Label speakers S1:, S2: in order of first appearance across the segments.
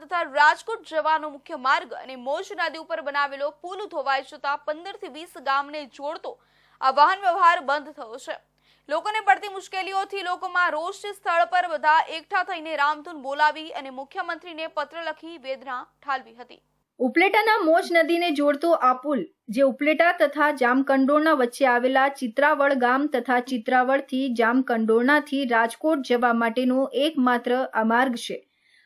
S1: તથા રાજકોટ જવાનો મુખ્ય માર્ગ અને મોજ નદી ઉપર બનાવેલો પુલ ધોવાઈ જતા પંદરથી વીસ ગામને જોડતો આ વાહન વ્યવહાર બંધ થયો છે. લોકોને પડતી મુશ્કેલીઓથી લોકોમાં રોષ સ્થળ પર બધા એકઠા થઈને રામધૂન બોલાવી અને મુખ્યમંત્રીને પત્ર લખી વેદના ઠાલવી હતી.
S2: ઉપલેટાના મોજ નદીને જોડતો આ પુલ, જે ઉપલેટા તથા જામકંડોરણા વચ્ચે આવેલા ચિત્રાવળ ગામ તથા ચિત્રાવળથી જામકંડોરણાથી રાજકોટ જવા માટેનો એકમાત્ર આ માર્ગ છે.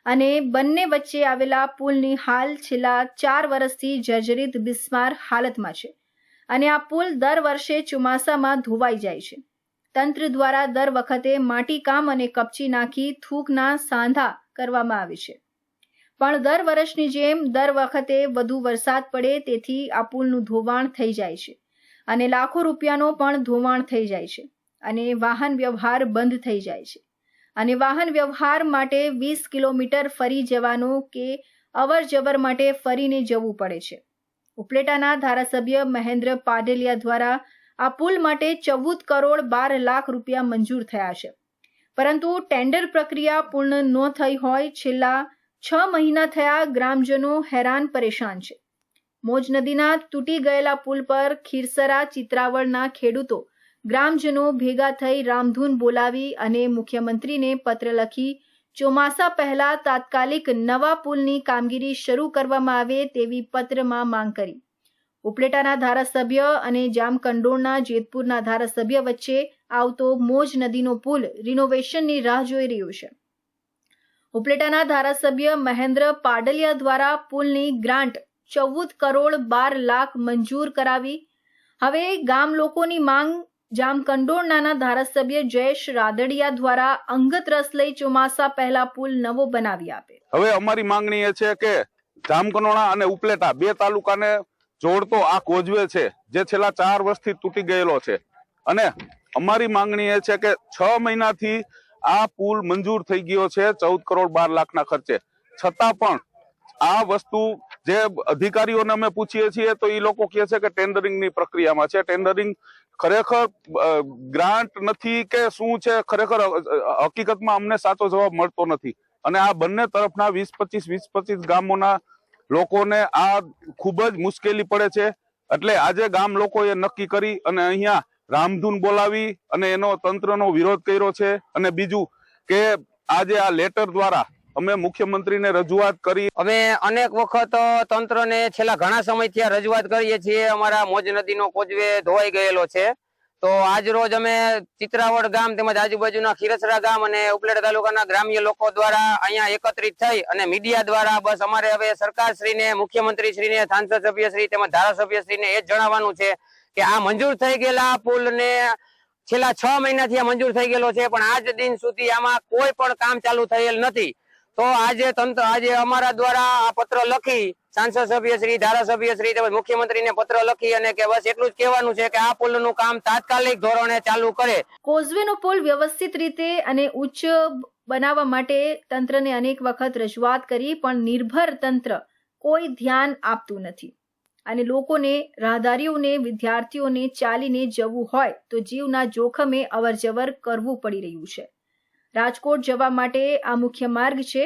S2: અને બંને વચ્ચે આવેલા પુલની હાલ છેલ્લા ચાર વર્ષથી જર્જરિત બિસ્માર હાલતમાં છે અને આ પુલ દર વર્ષે ચોમાસામાં ધોવાઈ જાય છે. તંત્ર દ્વારા દર વખતે માટીકામ અને કપચી નાખી થૂકના સાંધા કરવામાં આવે છે. પણ દર વર્ષની જેમ દર વખતે વધુ વરસાદ પડે તેથી આ પુલનું ધોવાણ થઈ જાય છે અને લાખો રૂપિયાનો પણ ધોવાણ થઈ જાય છે અને વાહન વ્યવહાર બંધ થઈ જાય છે. અને વાહન વ્યવહાર માટે વીસ કિલોમીટર ફરી જવાનું કે અવર જવર માટે ફરીને જવું પડે છે. ઉપલેટાના ધારાસભ્ય મહેન્દ્ર પાડેલિયા દ્વારા આ પુલ માટે ચૌદ કરોડ બાર લાખ રૂપિયા મંજૂર થયા છે. પરંતુ ટેન્ડર પ્રક્રિયા પૂર્ણ ન થઈ હોય છેલ્લા છ મહિના થયા ગ્રામજનો હેરાન પરેશાન છે. મોજ નદીના તૂટી ગયેલા પુલ પર ખીરસરા ચિત્રાવળના ખેડૂતો ગ્રામજનો ભેગા થઈ રામધૂન બોલાવી અને મુખ્યમંત્રીને પત્ર લખી, ચોમાસા પહેલા તાત્કાલિક નવા પુલની કામગીરી શરૂ કરવામાં આવે તેવી પત્રમાં માંગ કરી. ઉપલેટાના ધારાસભ્ય અને જામકંડોળના જેતપુરના ધારાસભ્ય વચ્ચે આવતો મોજ નદીનો પુલ રિનોવેશનની રાહ જોઈ રહ્યો છે. ઉપલેટાના ધારાસભ્ય મહેન્દ્ર પાડલિયા દ્વારા પુલની ગ્રાન્ટ ચૌદ કરોડ બાર લાખ મંજૂર કરાવી. હવે ગામ લોકોની માંગ જામકંડોરણાના ધારાસભ્ય જયેશ રાદડિયા દ્વારા અંગત રસ લઈ ચોમાસા પહેલા પુલ નવો બનાવી આપે.
S3: હવે અમારી માંગણી એ છે કે જામકનોડા અને ઉપલેટા બે તાલુકાને જોડતો આ કોઝવે છે, જે છેલ્લા ચાર વર્ષથી તૂટી ગયેલો છે. અને અમારી માંગણી એ છે કે છ મહિનાથી આ પુલ મંજૂર થઈ ગયો છે, ચૌદ કરોડ બાર લાખના ખર્ચે. છતાં પણ આ વસ્તુ જે અધિકારીઓને અમે પૂછીએ છીએ તો એ લોકો કહે છે કે ટેન્ડરિંગની પ્રક્રિયામાં છે. ટેન્ડરિંગ ખરેખર ગ્રાન્ટ નથી કે શું છે, ખરેખર હકીકતમાં અમને સાચો જવાબ મળતો નથી. અને આ બંને તરફના વીસ પચીસ વીસ પચીસ ગામોના લોકોને આ ખૂબ જ મુશ્કેલી પડે છે. એટલે આજે ગામ લોકોએ નક્કી કરી અને અહીંયા રામધૂન બોલાવી અને એનો તંત્રનો વિરોધ કર્યો છે. અને બીજું કે આજે આ લેટર દ્વારા અમે મુખ્યમંત્રીને રજૂઆત કરી.
S4: અમે અનેક વખત તંત્રને છેલ્લા ઘણા સમયથી આ રજૂઆત કરીએ છીએ. અમારા મોજ નદીનો કોજવે ધોવાઈ ગયેલો છે. તો આજ રોજ અમે ચિત્રાવડ ગામ તેમજ આજુબાજુના ખીરસરા ગામ અને ઉપલેટા તાલુકાના ગ્રામ્ય લોકો દ્વારા અહીંયા એકત્રિત થઈ અને મીડિયા દ્વારા બસ અમારે હવે સરકારશ્રીને, મુખ્યમંત્રીશ્રીને સાંસદ સભ્યશ્રી તેમજ ધારાસભ્યશ્રીને એ જ જણાવવાનું છે કે આ મંજૂર થઈ ગયેલા પુલને છેલ્લા છ મહિનાથી આ મંજૂર થઈ ગયેલો છે. પણ આજ દિન સુધી આમાં કોઈ પણ કામ ચાલુ થયેલ નથી. તો આજે તંત્ર આજે અમારા દ્વારા આ પત્ર લખી સાંસદ સભ્ય શ્રી, ધારાસભ્ય શ્રી તેમજ મુખ્યમંત્રીને પત્ર લખી અને કે બસ એટલું જ કહેવાનું છે કે આ પુલનું કામ તાત્કાલિક ધોરણે ચાલુ કરે.
S2: કોઝવેનો પુલ વ્યવસ્થિત રીતે અને ઉચ્ચ બનાવવા માટે તંત્રને અનેક વખત રજૂઆત કરી, પણ નિર્ભર તંત્ર કોઈ ધ્યાન આપતું નથી. અને લોકોને, રાહદારીઓને, વિદ્યાર્થીઓને ચાલીને જવું હોય તો જીવના જોખમે અવરજવર કરવું પડી રહ્યું છે. રાજકોટ જવા માટે આ મુખ્ય માર્ગ છે.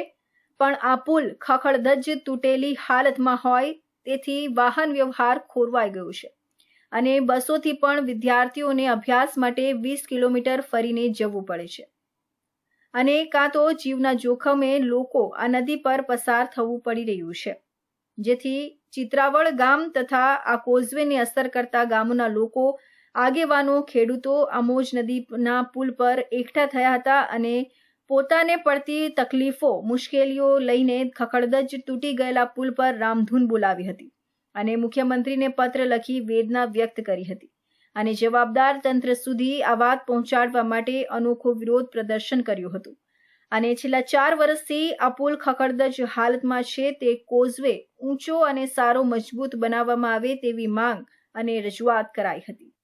S2: પણ આ પુલ ખખડધજ તૂટેલી હાલતમાં હોય તેથી વાહન વ્યવહાર ખોરવાઈ ગયો છે. અને બસોથી પણ વિદ્યાર્થીઓને અભ્યાસ માટે વીસ કિલોમીટર ફરીને જવું પડે છે. અને કાં તો જીવના જોખમે લોકો આ નદી પર પસાર થવું પડી રહ્યું છે. જેથી ચિત્રાવળ ગામ તથા આ કોઝવેને અસર કરતા ગામોના લોકો આગેવાનો, ખેડૂતો આમોજ નદીના પુલ પર એકઠા થયા હતા અને પોતાને પડતી તકલીફો, મુશ્કેલીઓ લઈને ખખડદજ તૂટી ગયેલા પુલ પર રામધૂન બોલાવી હતી અને મુખ્યમંત્રીને પત્ર લખી વેદના વ્યક્ત કરી હતી અને જવાબદાર તંત્ર સુધી આ વાત પહોંચાડવા માટે અનોખો વિરોધ પ્રદર્શન કર્યું હતું. અને છેલ્લા ચાર વર્ષથી આ પુલ ખખડદજ હાલતમાં છે તે કોઝવે ઊંચો અને સારો મજબૂત બનાવવામાં આવે તેવી માંગ અને રજૂઆત કરાઈ હતી.